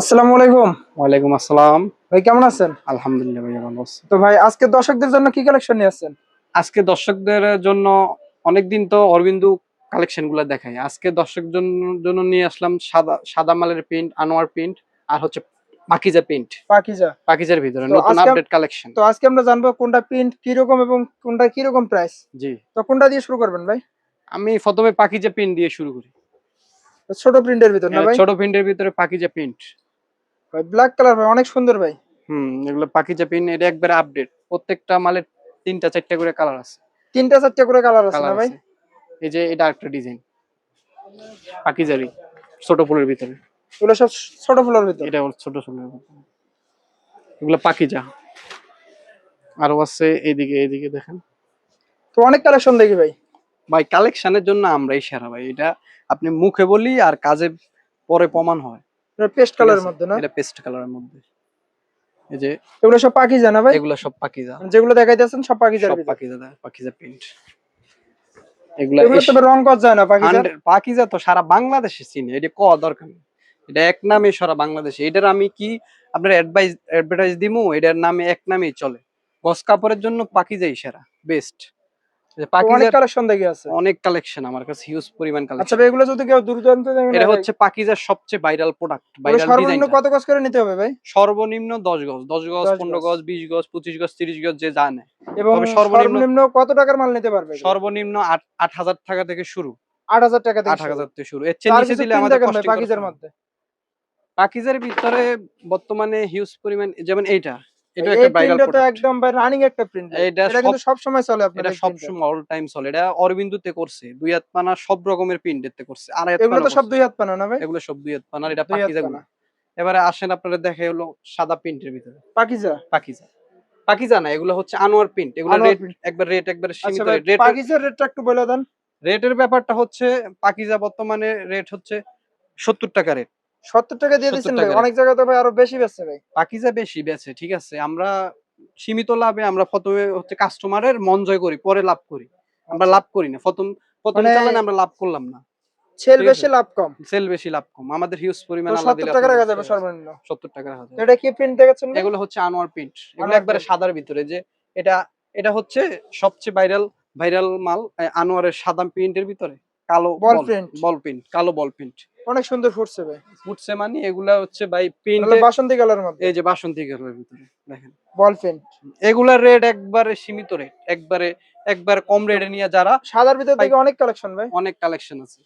আসসালামু আলাইকুম ওয়ালাইকুম আসসালাম। ভাই কেমন আছেন? আলহামদুলিল্লাহ ভাইয়া ভালো আছি। তো ভাই আজকে দর্শকদের জন্য কি কালেকশন নিয়ে আসছেন? আজকে দর্শকদের জন্য অনেকদিন তো অরবিন্দু কালেকশনগুলো দেখাই। আজকে দর্শক জন্য নিয়ে আসলাম সাদা সাদা মালের প্রিন্ট আনোয়ার প্রিন্ট আর হচ্ছে পাকিজা প্রিন্ট পাকিজা। পাকিজার ভিতরে নতুন আপডেট কালেকশন তো আজকে আমরা জানব কোনটা প্রিন্ট কি রকম এবং কোনটা কি রকম প্রাইস জি। তো কোনটা দিয়ে শুরু করবেন ভাই? আমি প্রথমে পাকিজা প্রিন্ট দিয়ে শুরু করি। ছোট প্রিন্টের ভিতর না ভাই? ছোট প্রিন্টের ভিতরে পাকিজা প্রিন্ট ভাই ব্ল্যাক কালার ভাই অনেক সুন্দর ভাই। হুম এগুলো পাকিজা প্রিন্ট এটা একবারে আপডেট প্রত্যেকটা মালের তিনটা চারটা করে কালার আছে। তিনটা চারটে করে কালার আছে না ভাই? এই যে এটা একটা ডিজাইন পাকিজারি ছোট ফুলের ভিতরে। এগুলো সব ছোট ফুলের ভিতরে? এটা ওর ছোট ছোট এগুলো পাকিজা। আরও আছে এইদিকে এইদিকে দেখেন। তো অনেক কালেকশন দেখি ভাই। ভাই কালেকশনের জন্য আমরাই সেরা ভাই। এটা আপনি মুখে বলি আর কাজে পরে প্রমাণ হয়। পেস্ট ঠিক কালারের? মধ্যে না? এটা পেস্ট কালারের মধ্যে। এই যে এগুলো সব পাকিজা না ভাই? এগুলা সব পাকিজা। যেগুলো দেখাইতেছেন সব পাকিজার সব পাকিজা পাকিজা প্রিন্ট এগুলা এগুলো তো রং কর যায় না পাকিজা 100 পাকিজা তো সারা বাংলাদেশে চিনি এটা ক দরকার এটা এক নামে সারা বাংলাদেশে। এটার আমি কি আপনার অ্যাডভাইস অ্যাডভার্টাইজ দিমু? এটার নামে এক নামেই চলে। গস কাপড়ের জন্য পাকিজাই সেরা বেস্ট অনেক কালেকশন দেখি আছে। অনেক কালেকশন আমার কাছে হিউজ পরিমাণ আচ্ছা কালেকশন ভাই এগুলো যদি কেউ এটা হচ্ছে পাকিজার সবচেয়ে ভাইরাল প্রোডাক্ট ভাইরাল সর্বনিম্ন কত গজ করে নিতে হবে ভাই? সর্বনিম্ন 10 গজ 10 গজ 10 15 গজ। গজ 20 গজ 25 গজ 30 গজ যে জানে এবং সর্বনিম্ন- কত টাকার মাল নিতে পারবে? সর্বনিম্ন 8000 টাকা থেকে শুরু। আট হাজার টাকা থেকে 8000 থেকে শুরু। এর চেয়ে নিচে দিলে আমাদের কষ্ট পাকিজার মধ্যে। পাকিজার ভিতরে বর্তমানে হিউজ পরিমাণ যেমন এইটা এটা একটা ভাইরাল তো একদম ভাই রানিং একটা প্রিন্ট এটা এটা কিন্তু সব সময় চলে আপনার এটা টা। সবসময় অল টাইম চলে। এটা অরবিন্দুতে করছে। দুই হাত পানা সব রকমের প্রিন্টেতে করছে। আর এগুলো তো সব দুই হাত পানা না ভাই? এগুলো সব দুই হাত পানার এটা পাকিজা পানা। এবারে আসেন আপনারা দেখে হলো সাদা প্রিন্টের ভিতরে। পাকিজা? পাকিজা। পাকিজা না এগুলো হচ্ছে আনোয়ার প্রিন্ট এগুলো রেট একবার রেট একবার আচ্ছা সীমিত রেট পাকিজার রেটটা একটু বলে দেন। রেটের ব্যাপারটা হচ্ছে পাকিজা বর্তমানে রেট হচ্ছে সত্তর টাকা রেট 70 টাকা দিয়ে 70 দিচ্ছেন ভাই। অনেক জায়গায় তো ভাই আরও বেশি বেচছে ভাই। পাকিজা বেশি বেচে ঠিক আছে। আমরা সীমিত লাভে আমরা প্রথমে হচ্ছে কাস্টমারের মন জয় করি পরে লাভ করি। আমরা লাভ করি না। প্রথম প্রথম মানে- চালানে আমরা লাভ করলাম না। সেল বেশি লাভ কম। সেল বেশি লাভ কম। আমাদের হিউজ পরিমাণ তো আল্লাহ 70 টাকা রাখা যাবে সর্বনিম্ন। সত্তর টাকা রাখা যাবে। এটা কি প্রিন্ট দেখেছেন ভাই? এগুলো হচ্ছে আনোয়ার প্রিন্ট এগুলো একবারে সাদার ভিতরে যে এটা এটা হচ্ছে সবচেয়ে ভাইরাল ভাইরাল মাল আনোয়ারের সাদা প্রিন্টের ভিতরে। কালো Ball print। বল প্রিন্ট কালো বল প্রিন্ট অনেক সুন্দর ফুটছে ভাই। ফুটছে মানে এগুলা হচ্ছে ভাই তাহলে বাসন্তী কালারের মধ্যে। এই যে বাসন্তী কালারের ভিতরে দেখেন। বল প্রিন্ট এগুলার রেট একবারে সীমিত রেট একবারে একবার কম রেটে নিয়ে যারা সাদার ভিতর থেকে অনেক কালেকশন ভাই। অনেক কালেকশন আছে।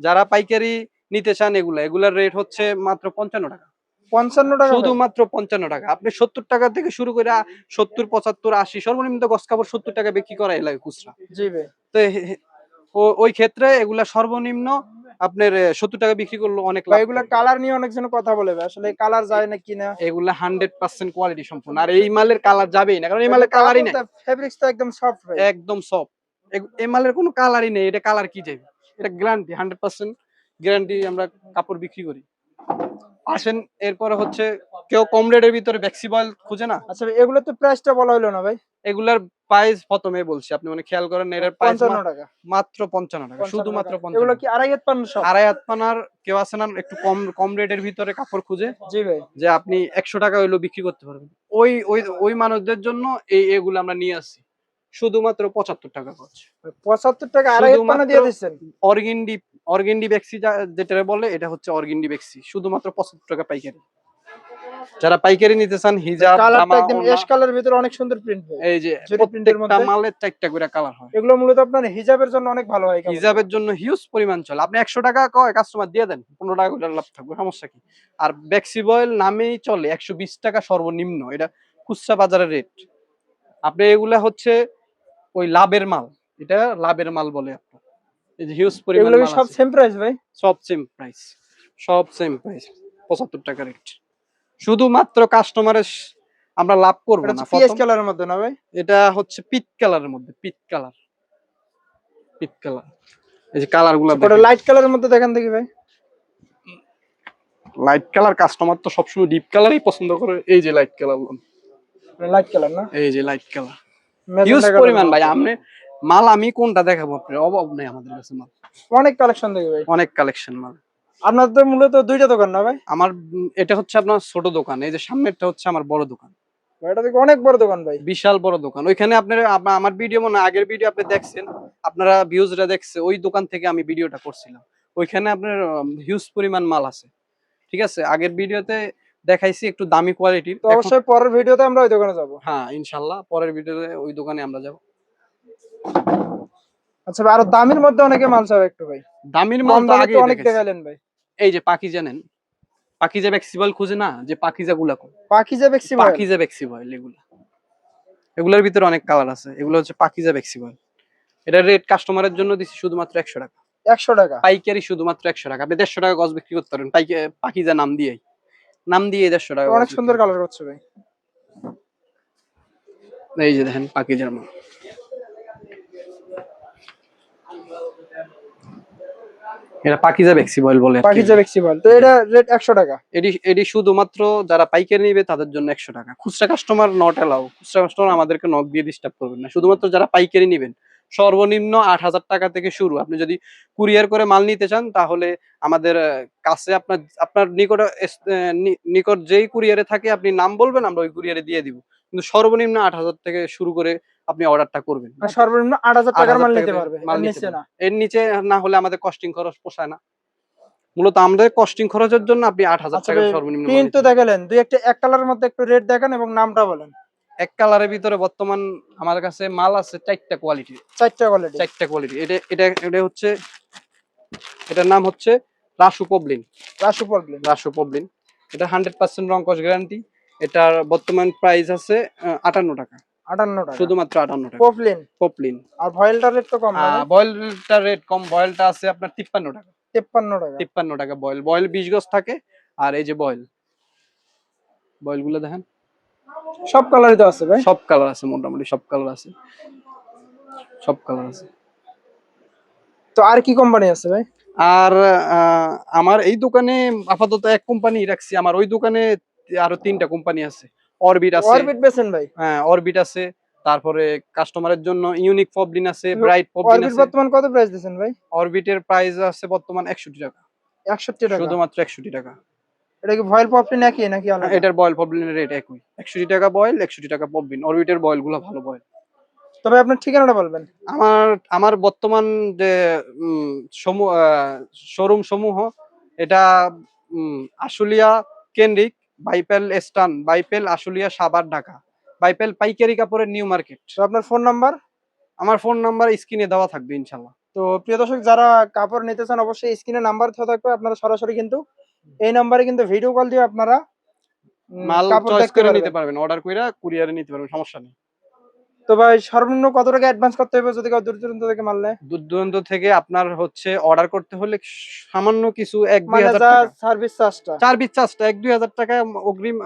যারা পাইকারি নিতে চান এগুলা এগুলার রেট হচ্ছে মাত্র পঞ্চান্ন টাকা। 55 টাকা শুধুমাত্র পঞ্চান্ন টাকা। আপনি সত্তর টাকা থেকে শুরু করে সত্তর পঁচাত্তর আশি সর্বনিম্ন গস কাপড় সত্তর টাকা বিক্রি করা এলাকা খুচরা। জি ভাই। তো ওই ক্ষেত্রে এগুলা সর্বনিম্ন আপনার সত্তর টাকা বিক্রি করল অনেক লাভ এগুলা কালার নিয়ে অনেক জন কথা বলে আসলে কালার যায় না কিনা। এগুলা হান্ড্রেড পার্সেন্ট কোয়ালিটি সম্পূর্ণ। আর এই মালের কালার যাবেই না কারণ এই মালের কালারই নেই। ফেব্রিক্স তো একদম সফট একদম সফট এই মালের কোনো কালারই নেই এটা কালার কি যাবে এটা গ্যারান্টি হান্ড্রেড পার্সেন্ট গ্যারান্টি আমরা কাপড় বিক্রি করি। আসেন এরপরে হচ্ছে কেউ কম রেটের ভিতরে ভ্যাক্সিবল খুঁজে না। আচ্ছা এগুলো তো প্রাইসটা বলা হলো না ভাই। এগুলার প্রাইস প্রথমে বলছি আপনি মানে খেয়াল করেন এটার প্রাইস 55 টাকা। মাত্র পঞ্চান্ন টাকা 55 শুধুমাত্র টাকা। পঞ্চান্ন এগুলো কি আড়াই হাত পান সব? আড়াই হাত পানার কেউ আছে না একটু কম কম রেটের ভিতরে কাপড় খুঁজে। জি ভাই। যে আপনি একশো টাকা হইলেও বিক্রি করতে পারবেন। ওই ওই ওই মানুষদের জন্য এই এগুলো আমরা নিয়ে আসি। শুধুমাত্র পঁচাত্তর টাকা খরচ। 75 টাকা আড়াই হাত পানা দিয়ে দিচ্ছেন? অর্গেন্ডি অর্গেন্ডি বেক্সি যেটা বলে এটা হচ্ছে অর্গেন্ডি বেক্সি শুধুমাত্র পঁচাত্তর টাকা পাইকারি। যারা পাইকারি নিতে চান হিজাব জামা একদম এশ ভিতরে অনেক সুন্দর প্রিন্ট এই যে প্রিন্টের প্রত্যেকটা মধ্যে চারটা করে কালার হয়। এগুলো মূলত আপনার হিজাবের জন্য অনেক ভালো হয় হিজাবের জন্য হিউজ পরিমাণ চলে। আপনি একশো টাকা কয় কাস্টমার দিয়ে দেন পনেরো টাকা করে লাভ থাকবে সমস্যা কি? আর ব্যাক্সিবয়েল নামেই চলে একশো বিশ টাকা সর্বনিম্ন এটা খুচরা বাজারের রেট আপনি এগুলা হচ্ছে ওই লাভের মাল এটা লাভের মাল বলে আপনার। এই যে হিউজ পরিমাণ এগুলো সব সেম প্রাইস ভাই? সব সেম প্রাইস সব সেম প্রাইস পঁচাত্তর টাকা রেট শুধুমাত্র কাস্টমারের আমরা লাভ করব না পিএস কালারের মধ্যে না ভাই? এটা হচ্ছে পিট কালারের মধ্যে পিট কালার পিট কালার এই যে কালারগুলা ওটা লাইট কালারের মধ্যে দেখেন দেখি ভাই। লাইট কালার কাস্টমার তো সবসময় ডিপ কালারই পছন্দ করে এই যে লাইট কালার লাইট কালার না? এই যে লাইট কালার colour পরিমাণ ভাই আপনি মাল আমি কোনটা দেখাবো আপনার? অভাব নেই আমাদের কাছে মাল। অনেক কালেকশন দেখি ভাই। অনেক কালেকশন মাল। আপনার তো মূলত দুইটা দোকান না ভাই? আমার এটা হচ্ছে আপনার ছোট দোকান এই যে সামনেরটা হচ্ছে আমার বড় দোকান। এটা থেকে অনেক বড় দোকান ভাই। বিশাল বড় দোকান। ওইখানে আপনার আমার ভিডিও মনে আগের ভিডিও আপনি দেখছেন আপনারা ভিউজটা দেখছে ওই দোকান থেকে আমি ভিডিওটা করছিলাম। ওইখানে আপনার হিউজ পরিমাণ মাল আছে। ঠিক আছে? আগের ভিডিওতে দেখাইছি একটু দামি কোয়ালিটির অবশ্যই পরের ভিডিওতে আমরা ওই দোকানে যাব। হ্যাঁ ইনশাল্লাহ পরের ভিডিওতে ওই দোকানে আমরা যাব। আচ্ছা ভাই আরও দামের মধ্যে অনেকে মাল চাবে একটু ভাই। দামির মাল তো আগে অনেক দেখালেন ভাই। এই যে পাকিজা নেন। পাকিজা ফ্লেক্সিবল খুঁজে না যে পাকিজা গুলা? পাখিজা বেক্সি ভাই পাকিজা ফ্লেক্সিবল এগুলা। এগুলোর ভিতরে অনেক কালার আছে। এগুলো হচ্ছে পাকিজা ফ্লেক্সিবল এটা রেট কাস্টমারের জন্য দিছি শুধুমাত্র একশো টাকা। একশো টাকা? পাইকারি শুধুমাত্র একশো টাকা। আপনি দেড়শো টাকা গজ বিক্রি করতে পারেন। পাকিজা নাম দিয়েই। নাম দিয়ে দেড়শো টাকা অনেক সুন্দর কালার করছে ভাই। এই যে দেখেন পাকিজার মাল। এটা পাকিজা ফ্লেক্সিবল বলে আর কি। পাখিজা বেক্সি বল তো এটা রেট একশো টাকা। এটি এটি শুধুমাত্র যারা পাইকারি নিবে তাদের জন্য একশো টাকা। খুচরা কাস্টমার নট এলাও খুচরা কাস্টমার আমাদেরকে নক দিয়ে ডিস্টার্ব করবেন না। শুধুমাত্র যারা পাইকারি নিবেন। সর্বনিম্ন আট হাজার টাকা থেকে শুরু। আপনি যদি কুরিয়ার করে মাল নিতে চান তাহলে আমাদের কাছে আপনার আপনার নিকট নিকট যেই কুরিয়ারে থাকে আপনি নাম বলবেন আমরা ওই কুরিয়ারে দিয়ে দিব। কিন্তু সর্বনিম্ন আট হাজার থেকে শুরু করে আপনি অর্ডারটা করবেন। মানে সর্বনিম্ন আট হাজার টাকার মাল নিতে পারবে এর নিচে না? এর নিচে না হলে আমাদের কস্টিং খরচ পোষায় না। মূলত আমাদের কস্টিং খরচের জন্য আপনি আট হাজার আচ্ছা টাকা সর্বনিম্ন মাল প্রিন্ট নিতে তো দেখালেন দুই একটা এক কালারের মধ্যে একটু রেট দেখান এবং নামটা বলেন। এক কালারের ভিতরে বর্তমান আমার কাছে মাল আছে চারটা কোয়ালিটি চারটা কোয়ালিটি চারটা কোয়ালিটি এটা এটা এটা হচ্ছে এটার নাম হচ্ছে রাসু পবলিন। রাসু প্রবলেম রাসু পবলিন। এটা হান্ড্রেড পার্সেন্ট রং কস গ্যারান্টি এটার বর্তমান প্রাইস আছে আটান্ন টাকা। আটান্ন টাকা। শুধুমাত্র আটান্ন টাকা। পপলিন পপলিন আর ভয়েলটার রেট তো কম না? বয়েলটা রেট কম বয়েলটা আছে আপনার তিপ্পান্ন টাকা। তেপ্পান্ন টাকা। তিপ্পান্ন টাকা বয়েল বয়েল বিশ গজ থাকে আর এই যে বয়েল বয়েল দেখেন। সব কালারই তো আছে ভাই। সব কালার আছে মোটামুটি সব কালার আছে। সব কালার আছে। তো আর কি কোম্পানি আছে ভাই? আর আমার এই দোকানে আপাতত এক কোম্পানি রাখছি। আমার ওই দোকানে আরও তিনটা কোম্পানি আছে। অরবিট আছে। অরবিট বেছেন ভাই। হ্যাঁ অরবিট আছে। তারপরে কাস্টমারের জন্য ইউনিক পবলিন আছে ব্রাইট পবলিন অরবিট বর্তমান কত প্রাইস দিচ্ছেন ভাই? অরবিটের প্রাইস আছে বর্তমান একষট্টি টাকা। একষট্টি টাকা? শুধুমাত্র একষট্টি টাকা। এটা কি ভয়েল পপলিন একই নাকি আলাদা? এটার বয়েল পবলিনের রেট একই। একষট্টি টাকা বয়েল একষট্টি টাকা পবলিন অরবিটের বয়েলগুলো ভালো বয়েল তবে আপনার ঠিকানাটা বলবেন। আমার আমার বর্তমান যে শোরুম সমূহ এটা আশুলিয়া কেন্দ্রিক বাইপেল স্টান বাইপেল আশুলিয়া সাবার ঢাকা। বাইপেল পাইকারি কাপড়ের নিউ মার্কেট। আপনার ফোন নাম্বার? আমার ফোন নাম্বার স্ক্রিনে দেওয়া থাকবে ইনশাল্লাহ তো প্রিয় দর্শক যারা কাপড় নিতে চান অবশ্যই স্ক্রিনে নাম্বার দেওয়া থাকবে আপনারা সরাসরি কিন্তু এই নাম্বারে কিন্তু ভিডিও কল দিয়ে আপনারা মাল চয়েস করে নিতে পারবেন অর্ডার কইরা কুরিয়ারে নিতে পারবেন সমস্যা নেই। তো ভাই সর্বনিম্ন কত টাকা অ্যাডভান্স করতে হবে যদি কেউ দূর দূরান্ত থেকে মাল নেয়? দূর দূরান্ত থেকে আপনার হচ্ছে অর্ডার করতে হলে সামান্য কিছু এক দুই মানে হাজার সার্ভিস চার্জটা চার বিশ চার্জটা এক দুই হাজার টাকা অগ্রিম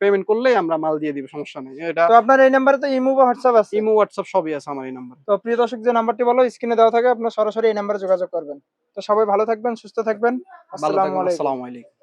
পেমেন্ট করলেই আমরা মাল দিয়ে দিব সমস্যা নেই। এটা তো আপনার এই নাম্বারে তো ইমো বা হোয়াটসঅ্যাপ আছে? ইমো হোয়াটসঅ্যাপ সবই আছে আমার এই নাম্বার তো প্রিয় দর্শক যে নাম্বারটি বলো স্ক্রিনে দেওয়া থাকে আপনার সরাসরি এই নাম্বারে যোগাযোগ করবেন। তো সবাই ভালো থাকবেন সুস্থ থাকবেন। আসসালামু আলাইকুম।